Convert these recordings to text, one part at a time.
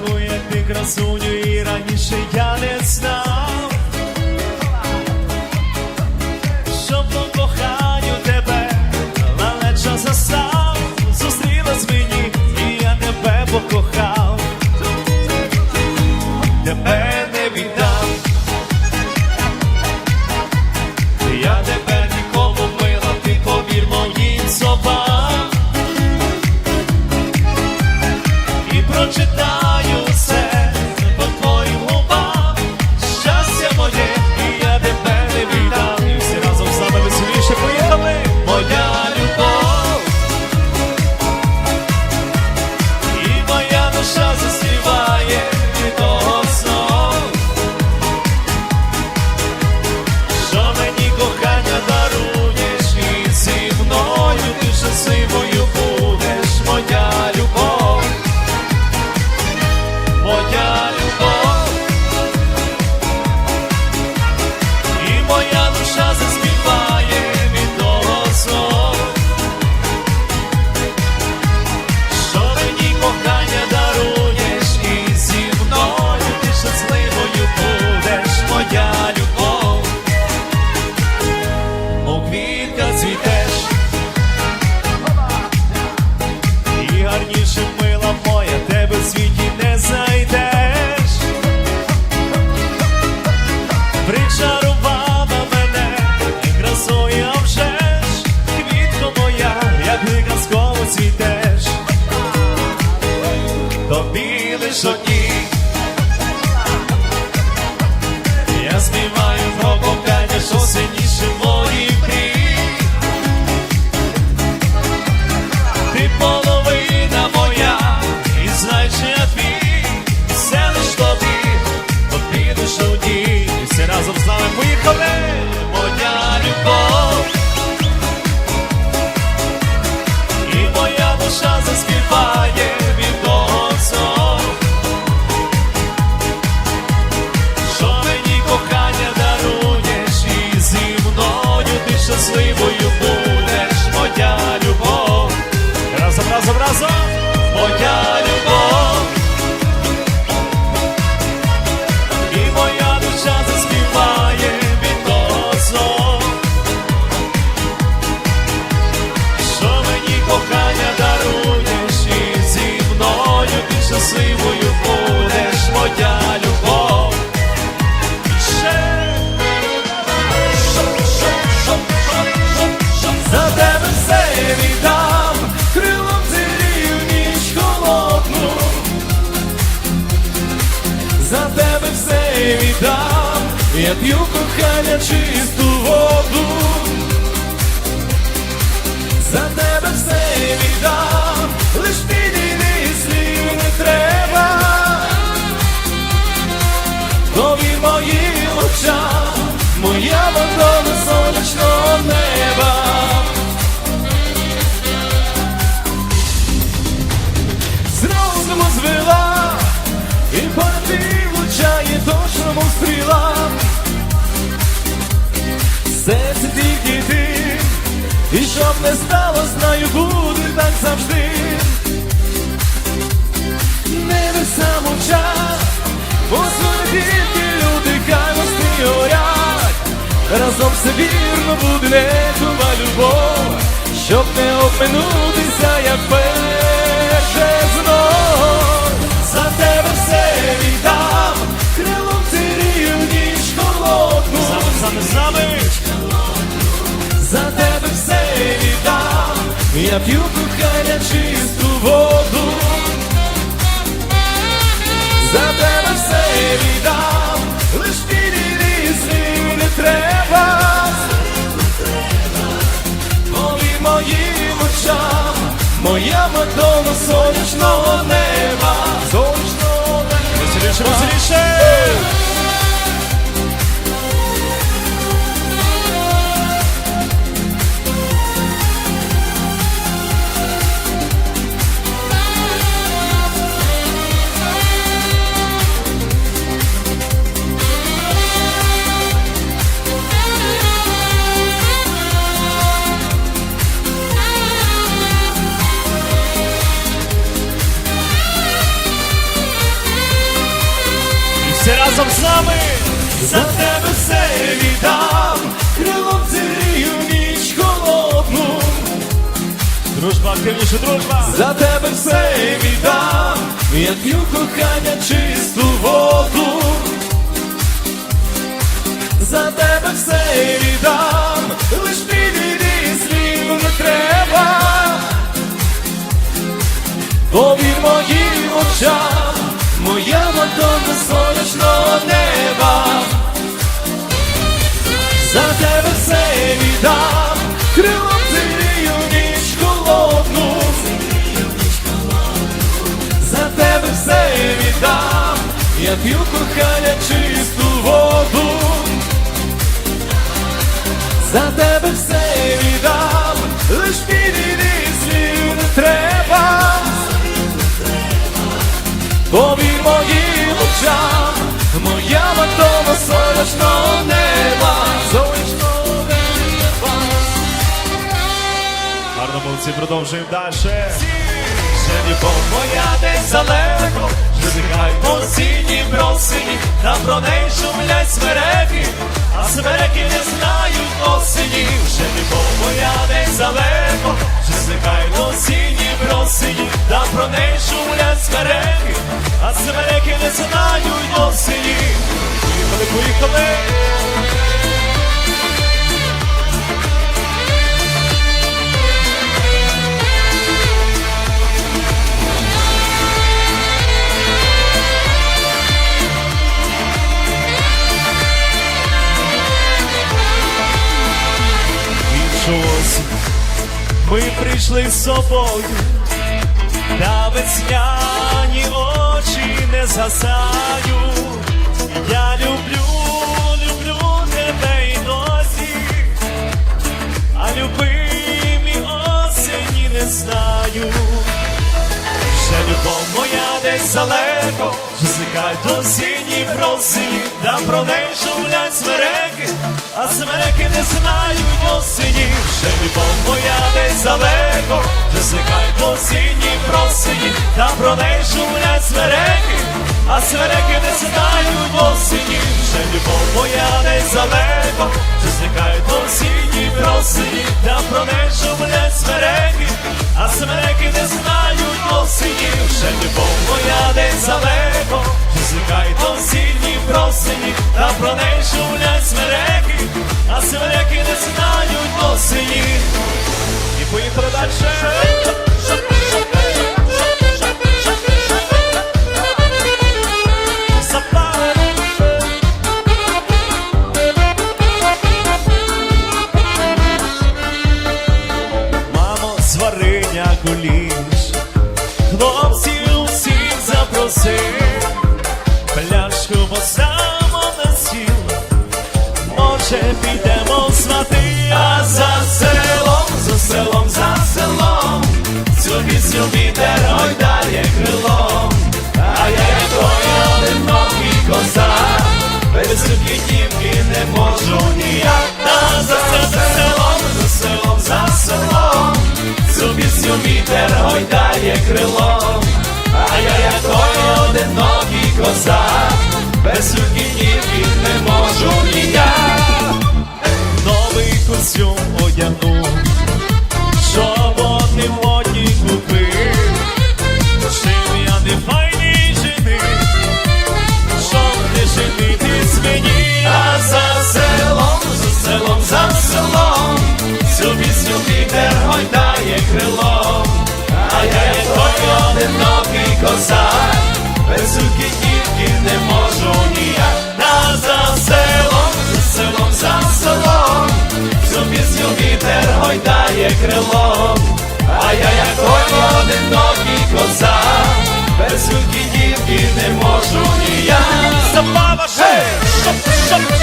таку, як ти красуню, і раніше я не знав. тобі лиш одні. всіх іти, і щоб не стало, знаю, буде так завжди. Не мовчать, мовчав, бо свобідні люди кайвості горять, разом все вірно буде нетова любов, щоб не опинутися, як перше знов. За тебе все віддам, крилом ти рівніш холодну. Саме, саме, саме за тебе все віддам, я п'ю кохання чисту воду, за тебе все віддам, лиш білі різні не треба, Молі моїм очам, моя мадонна сонячного неба, сонячного неба. Розріши. Разом з нами. За тебе все віддам, крилом зігрію ніч холодну. Дружба, активніше дружба. За тебе все віддам, я п'ю кохання чисту воду. За тебе все віддам, лиш підійди, слів не треба. Повір моїм очам, моя Мадонна сонячного неба. За тебе все віддам, крилом зігрію ніч холодну. За тебе все віддам, я п'ю кохання чисту воду. За тебе все віддам, лиш підійди, слів не треба. Повір моїм очам, моя Мадонна сонячного неба, сонячного неба. Гарно молодці, продовжуємо далі. Ще любов моя десь далеко, Зігай сіні просині, там про неї шумлять смереки, а смереки не знають осені. Ще любов моя десь далеко, сіні осінні в росині, да про неї шумлять смереки, а смереки не знають осені. Поїхали, поїхали. Відчулося, ми прийшли з собою, та весняні очі не згасають. Я люблю, люблю тебе й досі, а любимі осені не знаю. Ще любов десь далеко, зникай до сіні просині, та про неї шумлять смереки, а смереки не знають осені. Ще любов моя десь далеко, зникай до сіні просині, та про неї шумлять смереки, а смереки не знають осені. Ще любов моя десь далеко, зникай до сіні просині, та про неї шумлять смереки, а смереки не знають осені, ще любов моя десь далеко, зникай до сіні просині, та про неї шумлять смереки, а смереки не знають осені. І поїхали далі. Без дівки не можу ніяк. Новий костюм одягнув, чоботи модні купив, Чим я не файний жени, щоб не женитись мені, а за селом, за селом, за селом, цю пісню вітер гойдає крилом, а я як той одинокий козак, без суки дівки не крилом, а я як той одинокий козак, без суки дівки не можу ніяк. Забава ще! Шоп, шоп, шоп, шоп,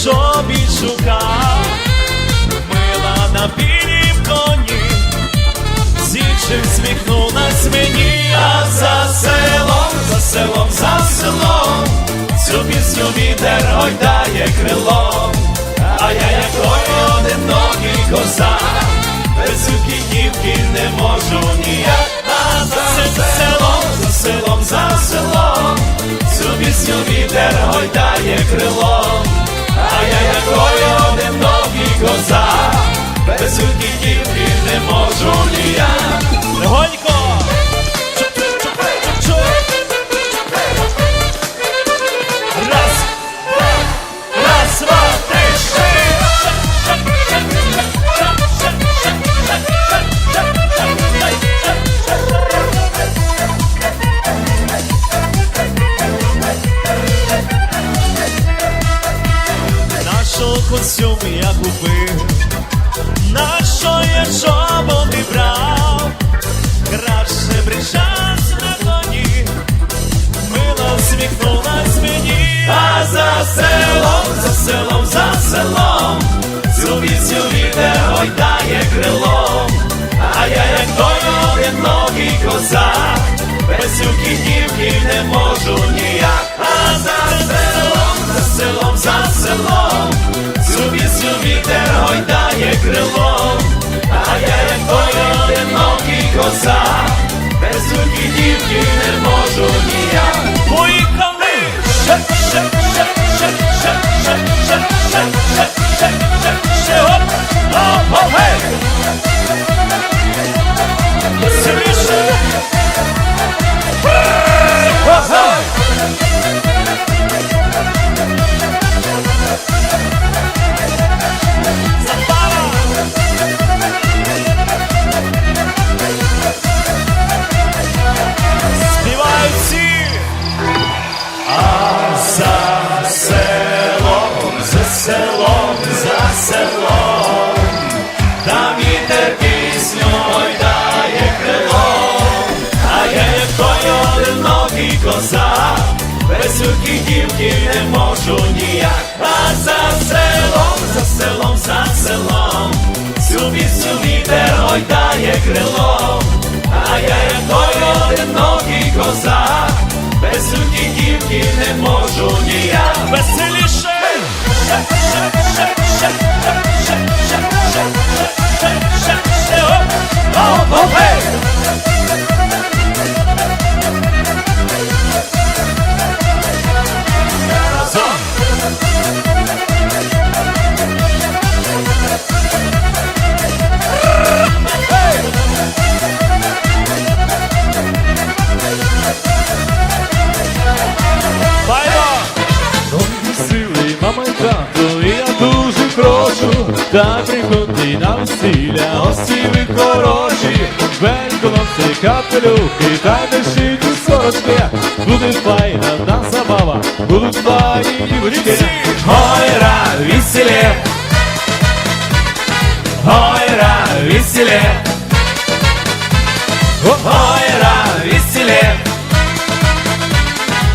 чобі шукав, мила на білім коні, зічив сміхнулась мені, а за селом, за селом, за селом, цю пісню вітер гойдає крилом, а я як той одинокий козак, без дівки не можу ніяк, а за селом, за селом, за селом, цю пісню вітер гойдає крилом, а я якої одинокий коза, без руки дівки не можу ні я. Цю віцю вітер гойдає крилом, а я як той одинокий козак, без юки дівки не можу ніяк, а за селом, за селом, за селом, цю віцю вітер гойдає крилом, а я як той одинокий козак, без юки дівки не можу ніяк. А за селом, за селом, за селом, там вітер пісню дає крилом, а я як той одинокий козак, без юки дівки не можу ніяк, а за селом, за селом, за селом, цю пісню вітер гойдає крилом, а я як той одинокий козак, без дівки не можу ні я веселіше. Hey! Та приходи на весілля, гості ви хороші, Великоносці капелюхи, та й дощить у сорочки, буде файна на забава, будуть файні дівочки. Гойра, веселе! Гойра, веселе! Гойра, веселе!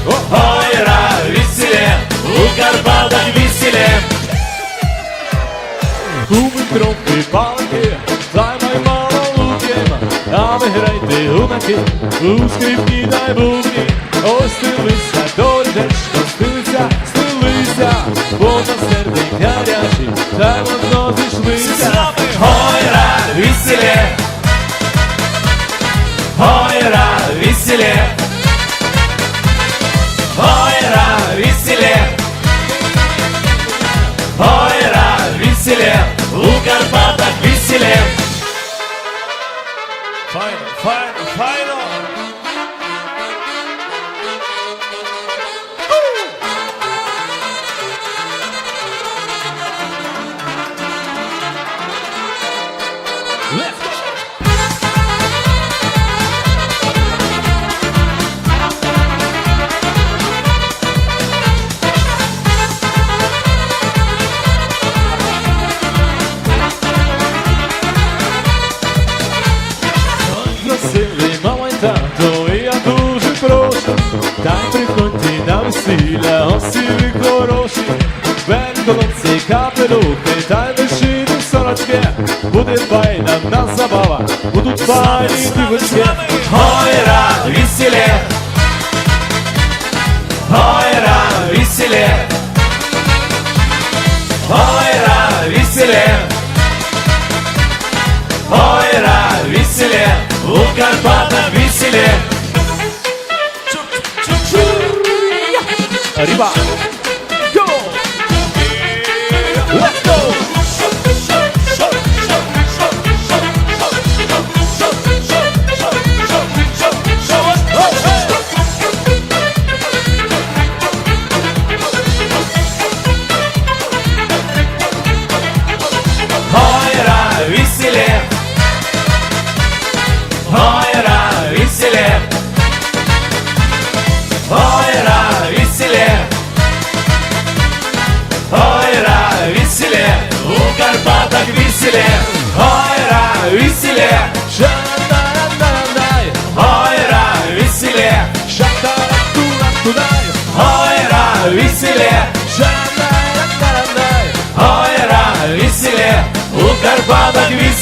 Гойра, веселе! У Карпатах веселе! трубки, палки, займай мало луків, а виграйте гумаки, у скрипки дай буки, ось ти лиса минуты тайны шины в сорочке Будет война на забава, будут парики в избе Ой, рад веселе, ой, рад веселе Ой, рад веселе, ой, рад веселе У Карпатов веселе Риба! западах від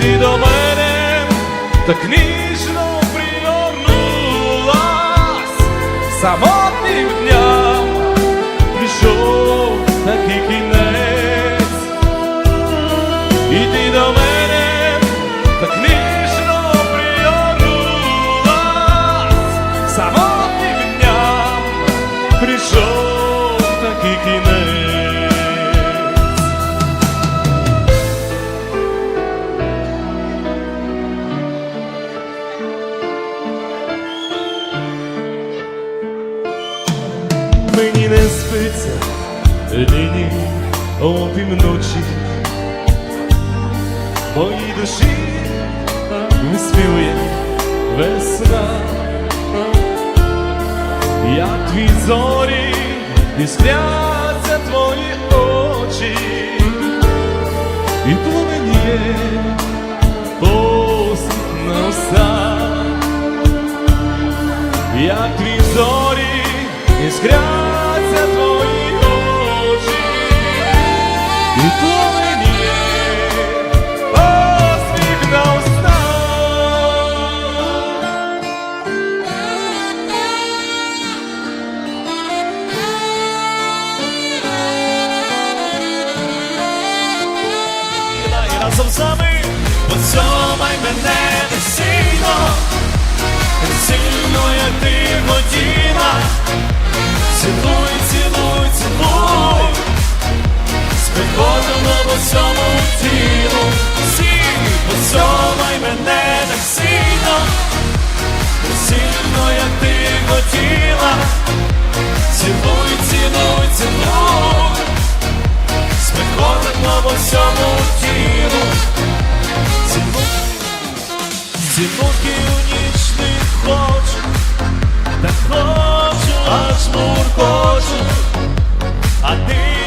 Ти до мене так ніжно пригорнулась. Самотнім спиться нині опівночі, моїй душі виспівує весна, як твій зорі іскряться твої очі, і пламеніє на устах як твій зорі іскряться по всьому тілу. Всі поцьомай мене не сильно, не сильно, як ти хотіла. Цілуй, цілуй, цілуй. Спекотно по всьому тілу Цілунки у нічних хочу Так хочу, аж муркочу А ти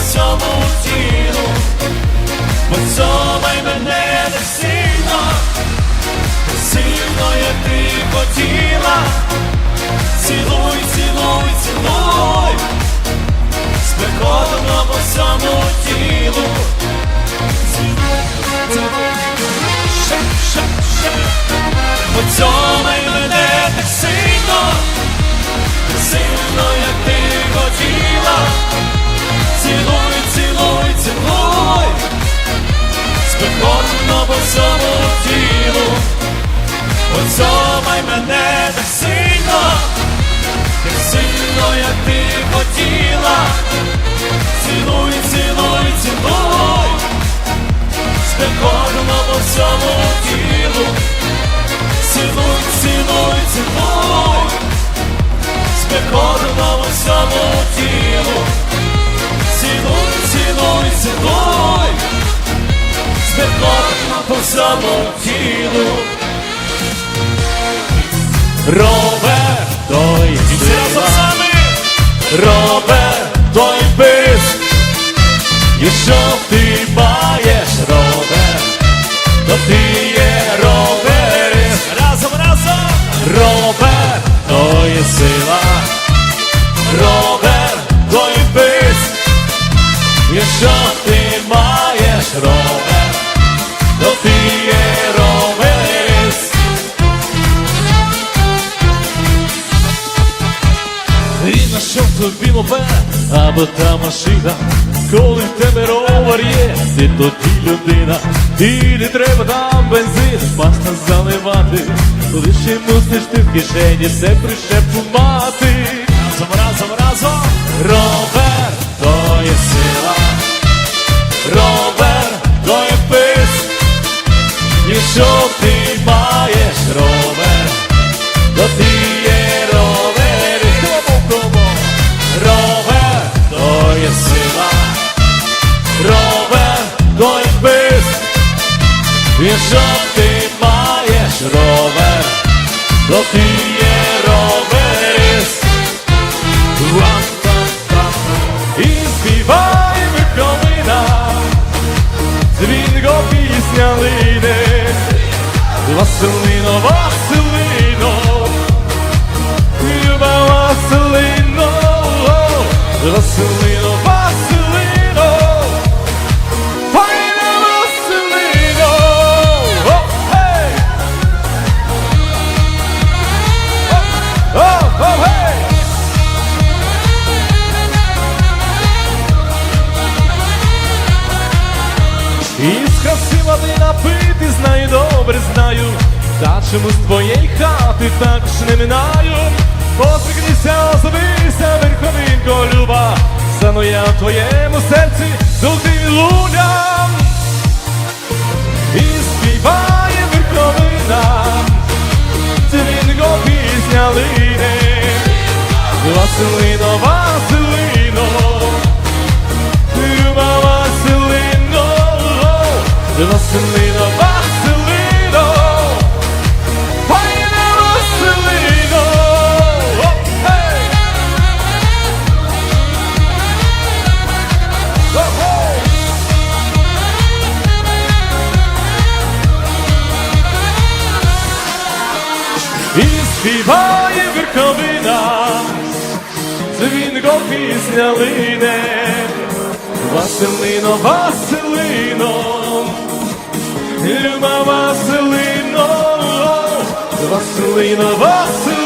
всьому тілу, поцьомай мене не сильно, сильно, як ти хотіла. Цілуй, цілуй, цілуй, спекотно по всьому тілу. Цілуй, цілуй, ще, ще, ще. Поцьомай мене так сильно, сильно, спекотно по всьому тілу. Поцьомай мене так сильно, так сильно, як ти хотіла. Цілуй, цілуй, цілуй, спекотно по всьому тілу. Цілуй, цілуй, цілуй, спекотно по всьому тілу. Цілуй, цілуй, цілуй, спекотно по всьому тілу. Робер, той Всі разом з сила, нами. Та машина, коли в тебе ровер є, ти тоді людина, і не треба там бензин, масло заливати, лише мусиш ти в кишені все прищепу мати. Разом, разом, разом. Ровер, Якщо ти маєш ровер, то ти є роверист. І співай Верховина, дзвінко пісня лине. Василино, стану я в твоєму серці золотим луням. І співає верховина, дзвінко пісня лине, Василино, дзвінко пісня лине, Василино, Василино, Люба Василино, Василино, Василино,